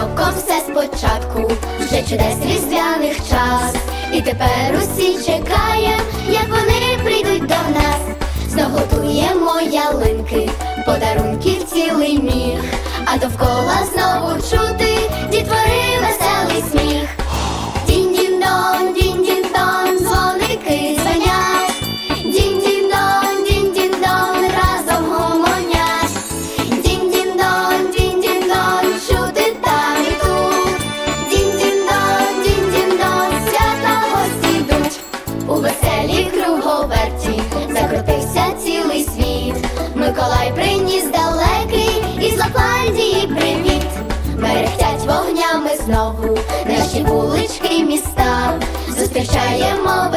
кроком все спочатку, вже чудес різдвяних час. І тепер усі чекає, як вони прийдуть до нас. Знову туємо ялинки. Приніс далекий із Лапландії привіт. Мерехтять вогнями знову наші вулички і міста. Зустрічаємо